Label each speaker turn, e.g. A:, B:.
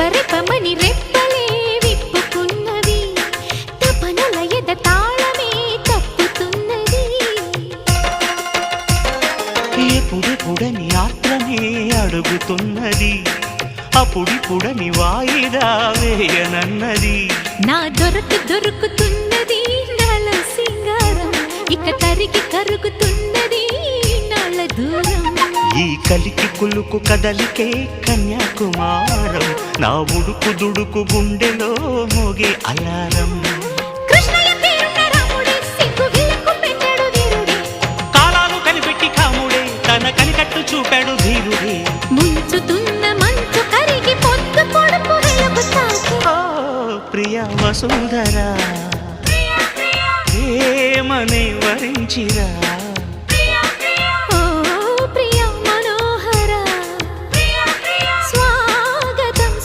A: రెపరెపమని రెప్పలే విప్పుకున్నవి తపనల ఎద తాళమే తప్పుతున్నది.
B: ఎప్పుడెప్పుడని ఆత్రమే అడుగుతున్నది. అప్పుడిప్పుడని వాయిదా వేయనన్నది.
A: నా దొరకు దొరుకుతున్నది నాల సింగారం ఇక తరిగి కరుగుతున్నది నాల దూరం
B: ఈ కలికి కులుకు కదలికే కన్యాకుమారం. నా ఉడుకు దుడుకు గుండెలో మోగే అలారం. కాలాలు కనిపెట్టి కాముడే తన కనికట్టు చూపాడు ధీరుడే.
A: ముంచుతున్న మంచు కరిగి పొద్దు పొడుపు
B: ప్రియ వసుంధరా. ప్రేమనే వరించిరా.